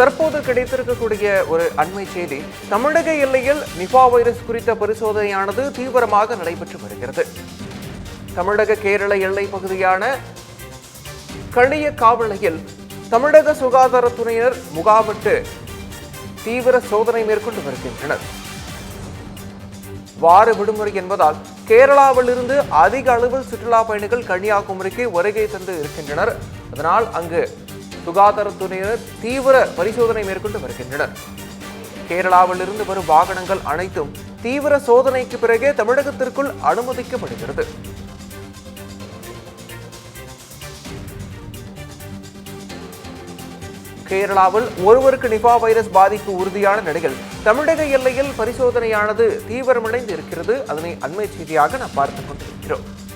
தற்போது கிடைத்திருக்கக்கூடிய ஒரு அண்மை செய்தி தமிழக எல்லையில் நிபா வைரஸ் குறித்த பரிசோதனையானது தீவிரமாக நடைபெற்று வருகிறது. தமிழக கேரள எல்லை பகுதியான களியக்காவிளையில் தமிழக சுகாதாரத்துறையினர் முகாமிட்டு தீவிர சோதனை மேற்கொண்டு வருகின்றனர். வார விடுமுறை என்பதால் கேரளாவிலிருந்து அதிக அளவில் சுற்றுலா பயணிகள் கன்னியாகுமரிக்கு வருகை தந்து இருக்கின்றனர். அதனால் அங்கு சுகாதாரத்துறையினர் தீவிர பரிசோதனை மேற்கொண்டு வருகின்றனர். கேரளாவிலிருந்து வரும் வாகனங்கள் அனைத்தும் தீவிர சோதனைக்கு பிறகே தமிழகத்திற்குள் அனுமதிக்கப்படுகிறது. கேரளாவில் ஒருவருக்கு நிபா வைரஸ் பாதிப்பு உறுதியான நிலையில் தமிழக எல்லையில் பரிசோதனையானது தீவிரமடைந்து இருக்கிறது அதனை அண்மை செய்தியாக நாம் பார்த்துக் கொண்டிருக்கிறோம்.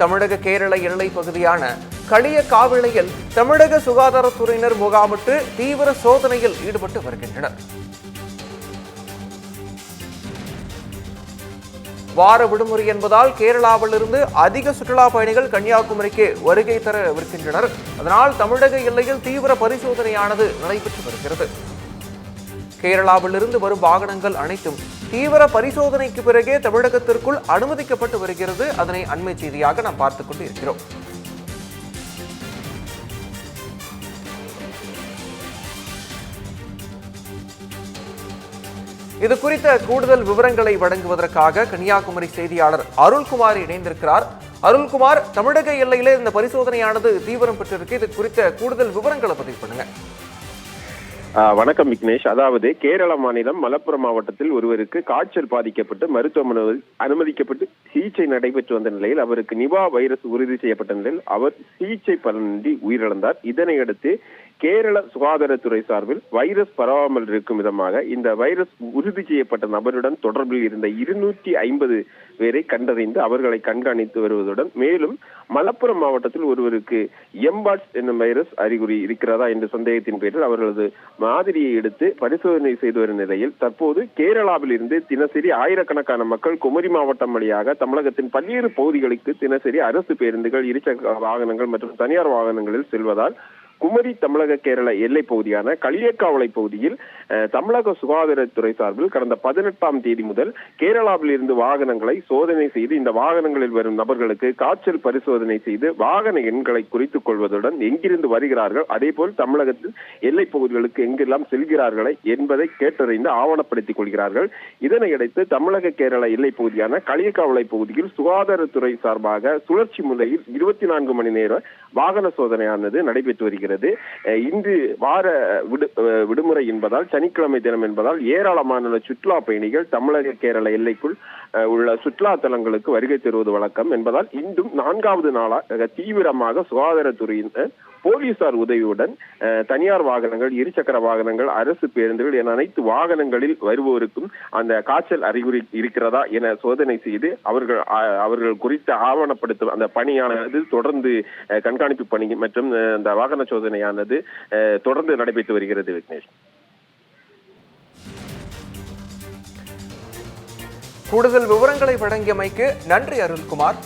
தமிழக கேரள எல்லை பகுதியான களிய காவிளையில் தமிழக சுகாதாரத்துறையினர் முகாமிட்டு தீவிர சோதனையில் ஈடுபட்டு வருகின்றனர். வார விடுமுறை என்பதால் கேரளாவிலிருந்து அதிக சுற்றுலா பயணிகள் கன்னியாகுமரிக்கு வருகை தரவிருக்கின்றனர் அதனால் தமிழக எல்லையில் தீவிர பரிசோதனையானது நடைபெற்று வருகிறது. கேரளாவிலிருந்து வரும் வாகனங்கள் அனைத்தும் தீவிர பரிசோதனைக்கு பிறகே தமிழகத்திற்குள் அனுமதிக்கப்பட்டு வருகிறது. அதனை அண்மை செய்தியாக நாம் பார்த்துக் கொண்டு இருக்கிறோம் இது குறித்த கூடுதல் விவரங்களை வழங்குவதற்காக கன்னியாகுமரி செய்தியாளர் அருள்குமார் இணைந்திருக்கிறார். அருள்குமார் தமிழக எல்லையிலே இந்த பரிசோதனையானது தீவிரம் பெற்றிருக்கு. இது குறித்த கூடுதல் விவரங்களை பதிவு பண்ணுங்க. வணக்கம் விக்னேஷ். அதாவது கேரள மாநிலம் மலப்புரம் மாவட்டத்தில் ஒருவருக்கு காய்ச்சல் பாதிக்கப்பட்டு மருத்துவமனை அனுமதிக்கப்பட்டு சிகிச்சை நடைபெற்று வந்த நிலையில் அவருக்கு நிபா வைரஸ் உறுதி செய்யப்பட்ட நிலையில் அவர் சிகிச்சை பலனின்றி உயிரிழந்தார். இதனையடுத்து கேரள சுகாதாரத்துறை சார்பில் வைரஸ் பரவாமல் இருக்கும் விதமாக இந்த வைரஸ் உறுதி செய்யப்பட்ட நபருடன் தொடர்பில் இருந்த இருநூற்றி ஐம்பது பேரை கண்டறிந்து அவர்களை கண்காணித்து வருவதுடன் மேலும் மலப்புரம் மாவட்டத்தில் ஒருவருக்கு எம்பாட்ஸ் என்னும் வைரஸ் அறிகுறி இருக்கிறதா என்ற சந்தேகத்தின் பேரில் அவர்களது மாதிரியை எடுத்து பரிசோதனை செய்து வரும் நிலையில் தற்போது கேரளாவில் இருந்து தினசரி ஆயிரக்கணக்கான மக்கள் குமரி மாவட்டம் வழியாக தமிழகத்தின் பல்வேறு பகுதிகளுக்கு தினசரி அரசு பேருந்துகள் இருசக்கர வாகனங்கள் மற்றும் தனியார் வாகனங்களில் செல்வதால் குமரி தமிழக கேரள எல்லை பகுதியான களியக்காவளை பகுதியில் தமிழக சுகாதாரத்துறை சார்பில் கடந்த பதினெட்டாம் தேதி முதல் கேரளாவில் இருந்து வாகனங்களை சோதனை செய்து இந்த வாகனங்களில் வரும் நபர்களுக்கு காய்ச்சல் பரிசோதனை செய்து வாகன எண்களை குறித்துக் கொள்வதுடன் எங்கிருந்து வருகிறார்கள் அதேபோல் தமிழகத்தில் எல்லை பகுதிகளுக்கு எங்கெல்லாம் செல்கிறார்களே என்பதை கேட்டறிந்து ஆவணப்படுத்திக் கொள்கிறார்கள். இதனையடுத்து தமிழக கேரள எல்லை பகுதியான களியக்காவளை பகுதியில் சுகாதாரத்துறை சார்பாக சுழற்சி முறையில் இருபத்தி நான்கு மணி நேர வாகன சோதனையானது நடைபெற்று வருகிறது. வருகிறது. இன்று வார விடு விடுமுறை என்பதால் சனிக்கிழமை தினம் என்பதால் ஏராளமான சுற்றுலா பயணிகள் தமிழக கேரள எல்லைக்குள் உள்ள சுற்றுலா தலங்களுக்கு வருகை தருவது வழக்கம் என்பதால் இன்றும் நான்காவது நாளாக தீவிரமாக சுகாதாரத்துறையின் போலீசார் உதவியுடன் தனியார் வாகனங்கள் இருசக்கர வாகனங்கள் அரசு பேருந்துகள் என அனைத்து வாகனங்களில் வருவோருக்கும் அந்த காய்ச்சல் அறிகுறி இருக்கிறதா என சோதனை செய்து அவர்கள் அவர்கள் குறித்து ஆவணப்படுத்தும் அந்த பணியானது தொடர்ந்து கண்காணிப்பு பணி மற்றும் அந்த வாகன சோதனையானது தொடர்ந்து நடைபெற்று வருகிறது விக்னேஷ். கூடுதல் விவரங்களை வழங்கியமைக்கு நன்றி அருள்குமார்